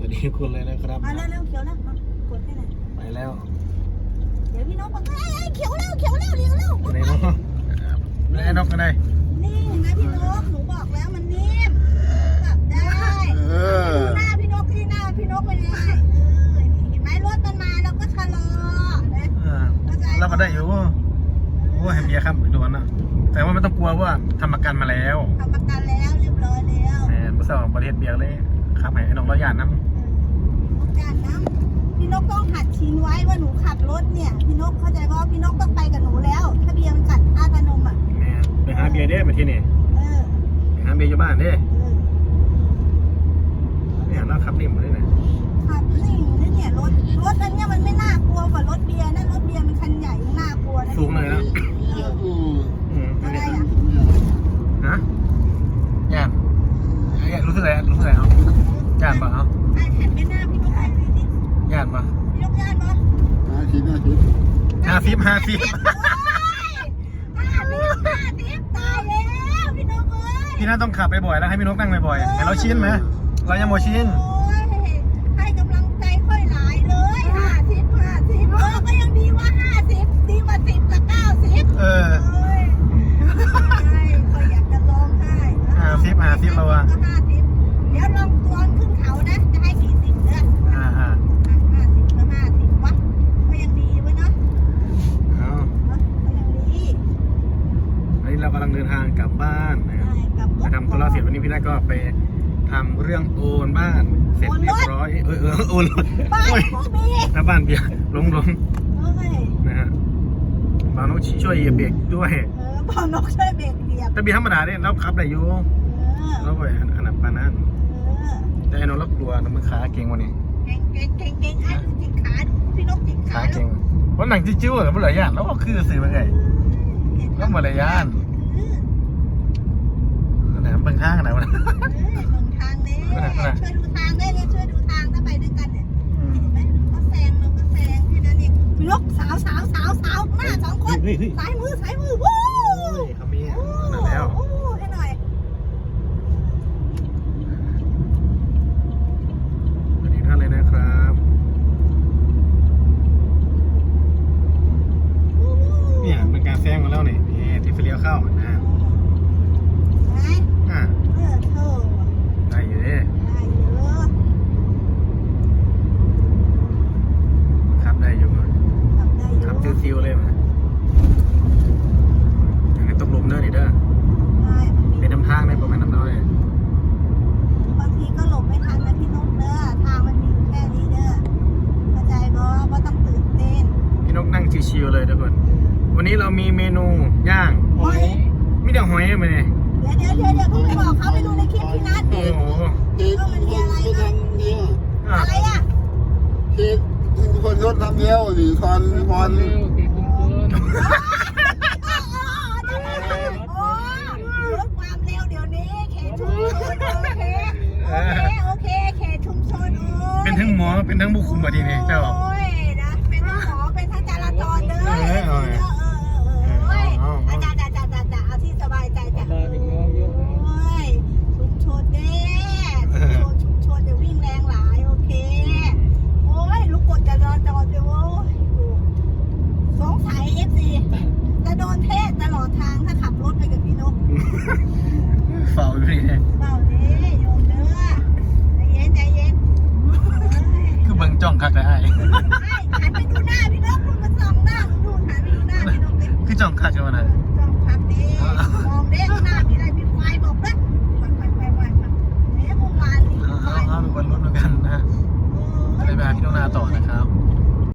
สวัสดีทุกคนเลยนะครับมาเร็วๆเขียวแล้วมากดให้หน่อยไปแล้วเดี๋ยวพี่น้องบอกเอ้ยเอ้ยเขียวแล้วเขียวแล้วเลี้ยวแล้วไปไหนเนาะไปไหนนกกันไหนนี่เห็นไหมพี่นกหนูบอกแล้วมันนิ่มขับได้เออดูหน้าพี่นกที่หน้าพี่นกเป็นยังไงเออเห็นไหมรถมันมาเราก็ชะลอนะเออแล้วมาได้อยู่โอ้เห็นเบียร์ครับไปดูนะแต่ว่าไม่ต้องกลัวว่าทำประกันมาแล้วทำประกันแล้วเรียบร้อยแล้วแหมบุษราประเทศเบียร์เลย ขับไหนไอ้น้องร้อยานน้จานน้ำพี่นกต้องหัดชินไว้ว่าหนูขับรถเนี่ย พี่นกเข้าใจว่าพี่นกต้องไปกับหนูแล้ว ถ้าเบียร์มันกัดอาตานมอะำแม่ไปหาเบียร์เด้มาที่นี่เออ ไปหาเบียร์อยู่บ้านเด้เออ เนี่ยเราขับนิ่มมาเลยนะขับนิ่งนะเนี่ยรถรถอันเนี้ยมันไม่น่ากลัวกว่ารถเบียร์นะรถเบียร์มันคันใหญ่ยังน่ากลัวนะ สูงเลยนะ เออ อืม อะไร นี่ อะ ฮะย่านไอ้รู้สึกอะไรรู้สึกอะไรเอาย่านปะเอาไอแผ่นไม่น่าพี่นกไปดูดิย่านปะพี่นกย่านปะห้าชิ้นห้าชิ้นห้าฟิปห้าฟิปโอ้ยห้าสิบห้าสิบตายแล้วพี่นกเอ้ยพี่น่าต้องขับไปบ่อยแล้วให้พี่นกนั่งบ่อยๆให้เราชินไหมเรายังโมชินโอ้ยให้กำลังใจค่อยหลายเลยห้าสิบห้าสิบเออก็ยังดีว่าห้าสิบดีกว่าสิบกับเก้าสิบเออเอ้ยใช่เขาอยากจะร้องไห้ห้าสิบห้าสิบแล้วอะก็ห้าสิบเดี๋ยวลองตอนขึ้นเขานะ จะให้กี่สิบเด้อ อ่าอ่า ห้าสิบก็ห้าสิบวะก็ยังดีไว้เนาะ เอา เนอะก็ยังดี อันนี้ เรากำลังเดินทางกลับบ้านนะครับใช่กับไปทำธุระเสร็จวันนี้พี่นาก็ไปทำเรื่องโอนบ้านเสร็จเรียบร้อยเออเออโอนรถบ้านโอ้ยพวกมีถ้าบ้านเบียร์ลงลงเอ้ยนะฮะบางน้องช่วยเหยียบเบรกด้วยเออพ่อนกช่วยเบรกเหยียบแต่เบียร์ธรรมดาเนี่ยเราขับได้อยู่เออเราไปอันนั้นปานนั้นเออแต่ไอ้น้องเรากลัวน้ำมือขาเก่งวันนี้เก่งเก่งเก่งเก่งไอ้ดูจิกขาดูพี่นกจิกขาขาเก่งวันหนังจิ้วๆเหรอเมื่อไหร่ย่านแล้วก็คือสื่อมาไงแล้วหมดเลยย่านไหนมันเบิ่งข้างไหนวะเออลงทางเลยช่วยดูทางได้เลยช่วยดูทางถ้าไปด้วยกันเนี่ยเห็นไหมเขาแซงเราก็แซงแค่นั้นเองยกสาวสาวสาวสาวมาสองคนเฮ้ยเฮ้ย สายมือสายมือวู้เขามีโอ้นั่นแล้ว โอ้ให้หน่อยสวัสดีท่านเลยนะครับเนี่ยเป็นการแซงมาแล้วนี่นี่ที่เลี้ยวเข้านะไหนอะ เออเธอ ได้อยู่ดิ ได้เยอะ ขับได้อยู่ ทำได้เย ขับ อะ ซิวๆเลยมาอย่างนี้ตกหลุมเด้อนี่เด้อได้มันมีเป็นน้ำทางได้ประมาณน้ำน้อยบางทีก็หลบไม่ทันนะพี่นกเด้อทางมันมีอยู่แค่นี้เด้อเข้าใจบ่ว่าต้องตื่นเต้นพี่นกนั่งชิวๆเลยทุกคน วันนี้เรามีเมนูย่างหอยมีแต่หอยมาเนี่ยเดี๋ยวเดี๋ยวเดี๋ยวเดี๋ยวพี่ไปบอกเขาไปดูในคลิปพี่นัทโอ้โหที่ที่ทำเนี่ย อะ อะไรอะ ที่ คนรถทำเดียวดิคอนคอนโอ้ลดความเร็วเดี๋ยวนี้เขตชุมชนโอเคโอเคโอเคเขตชุมชนเป็นทั้งหมอเป็นทั้งบุคคลมาทีนี้เจ้า โอ้ยนะเป็นทั้งหมอ เป็นทั้งจราจรเลย เออเออ เออเออเออเอออาจารย์อาจารย์อาจารย์เอาที่สบายใจจ้ะโอ้ยชุมชนเด้ชุมชนชุมชนจะวิ่งแรงหลาย โอเค โอ้ย ลูกกดจราจรเดี๋ยวโอ้ยสงสัยเอฟซีจะโดนเทศตลอดทางถ้าขับรถไปกับพี่นก เฝ้าอยู่นี่ เปล่าเด้โยมเด้อใจเย็นใจเย็นเฮ้ย คือเบิ่งจ้องคักเลยไอ้ หันไปดูหน้าพี่นกคุณมาส่องหน้าดูหันไปดูหน้าพี่นกดิคือจองคักกันวะนะ